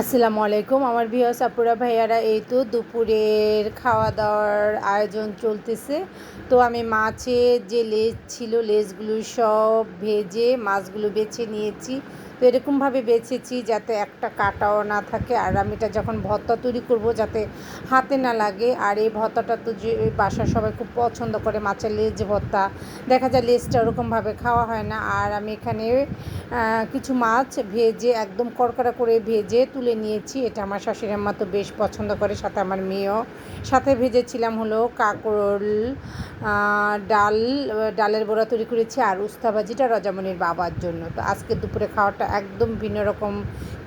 আসসালামু আলাইকুম। আমার বিয় সাপুরা ভাইয়ারা, এই তো দুপুরের খাওয়া দাওয়ার আয়োজন চলতেছে। তো আমি মাছের যে লেজ ছিল, লেজগুলো সব ভেজে মাছগুলো বেছে নিয়েছি। তো এরকমভাবে বেছেছি যাতে একটা কাটাও না থাকে। আর আমি এটা যখন ভর্তা তৈরি করব যাতে হাতে না লাগে, আর এই ভর্তাটা তো যে বাসার সবাই খুব পছন্দ করে, মাছের লেজ ভর্তা দেখা যায় লেজটা ওরকমভাবে খাওয়া হয় না। আর আমি এখানে কিছু মাছ ভেজে, একদম কড়কড়া করে ভেজে তুলে নিয়েছি। এটা আমার শাশুড়ি আম্মা তো বেশ পছন্দ করে, সাথে আমার মেয়েও। সাথে ভেজেছিলাম হলো কাকরোল ডাল, ডালের বড়া তৈরি করেছি, আর উস্তা ভাজিটা রজামনির বাবার জন্য। তো আজকে দুপুরে খাওয়াটা একদম ভিন্ন রকম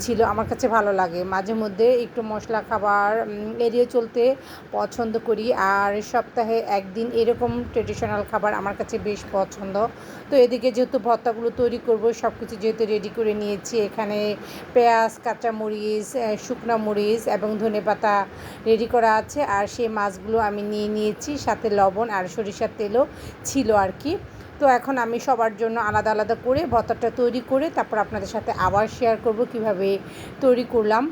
ছিল। আমার কাছে ভালো লাগে। মাঝে মধ্যে একটু মশলা খাবার এড়িয়ে চলতে পছন্দ করি। আর সপ্তাহে একদিন এরকম ট্রেডিশনাল খাবার আমার কাছে বেশ পছন্দ। তো এদিকে যেহেতু ভর্তাগুলো তৈরি করব সব কিছু যেহেতু রেডি করে নিয়েছি, এখানে পেঁয়াজ কাঁচা মরিচ শুকনো মরিচ এবং ধনেপাতা রেডি করা আছে। আর সেই মাছগুলো আমি নিয়ে নিয়েছি, সাথে লবণ আর সরিষার তেলও ছিল আর কি। তো এখন আমি সবার জন্য আলাদা আলাদা করে ভর্তাটা তৈরি করে তারপর আপনাদের সাথে আবার শেয়ার করব কীভাবে তৈরি করলাম।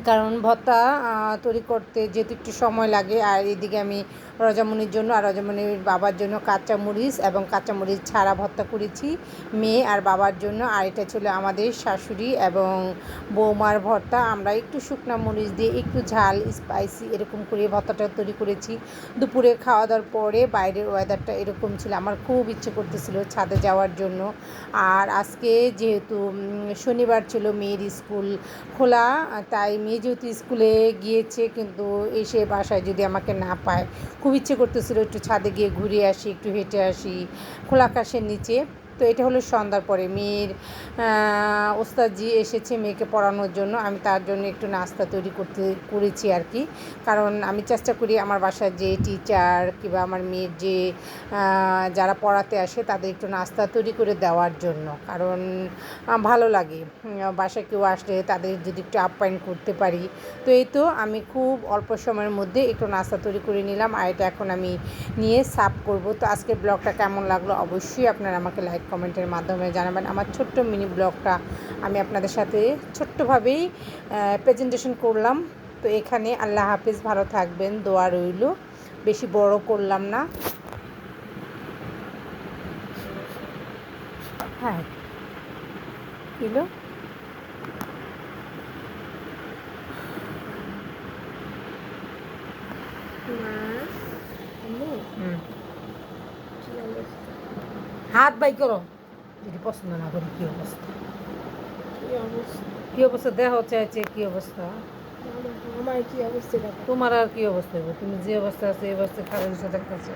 কারণ আহ, তৈরি করতে যেহেতু একটু সময় লাগে আর এদিকে আমি রজামনির জন্য আর রজামনির বাবার জন্য কাঁচা মরিচ এবং কাঁচা মরিচ ছাড়া ভর্তা করেছি মেয়ে আর বাবার জন্য আর এটা ছিল আমাদের শাশুড়ি এবং বৌমার ভর্তা আমরা একটু শুকনা মরিচ দিয়ে একটু ঝাল স্পাইসি এরকম করে ভর্তাটা তৈরি করেছি। দুপুরে খাওয়া দাওয়ার পরে বাইরের ওয়েদারটা এরকম ছিল আমার খুব ইচ্ছে করতেছিল ছাদে যাওয়ার জন্য। আর আজকে যেহেতু শনিবার ছিল মেয়ের স্কুল খোলা তাই মেয়ে যেহেতু স্কুলে গিয়েছে, কিন্তু এসে বাসায় যদি আমাকে না পায়, খুব ইচ্ছে করতেছিল একটু ছাদে গিয়ে ঘুরে আসি, একটু হেঁটে আসি, খোলা আকাশের নিচে। তো এটা হলো সন্ধ্যার পরে। মেয়ের ওস্তাদজি এসেছে মেয়েকে পড়ানোর জন্য। আমি তার জন্য একটু নাস্তা তৈরি করতে, করেছি আর কি। কারণ আমি চেষ্টা করি আমার বাসার যে টিচার কিংবা আমার মেয়ের যে যারা পড়াতে আসে তাদের একটু নাস্তা তৈরি করে দেওয়ার জন্য। কারণ ভালো লাগে। বাসায় কেউ আসলে তাদের যদি একটু আপ্যায়ন করতে পারি। তো এই তো আমি খুব অল্প সময়ের মধ্যে একটু নাস্তা তৈরি করে নিলাম। আর এটা এখন আমি নিয়ে সার্ভ করব। তো আজকের ব্লগটা কেমন লাগল অবশ্যই আপনারা আমাকে লাইক কমেন্টের মাধ্যমে জানাবেন। আমার ছোট্ট মিনি ব্লগটা আমি আপনাদের সাথে ছোট্টভাবেই প্রেজেন্টেশন করলাম। তো এখানে আল্লাহ হাফিজ, ভালো থাকবেন, দোয়া রইল। বেশি বড় করলাম না। হ্যাঁ। কিলো? হাত বাই করো। যদি পছন্দ না করি কি অবস্থা? কি অবস্থা? দেহ চাইছে কি অবস্থা? আমার কি অবস্থা? দেখো তোমার আর কি অবস্থা তুমি যে অবস্থা আছে এই অবস্থায় খারাপ সাথে দেখতেছো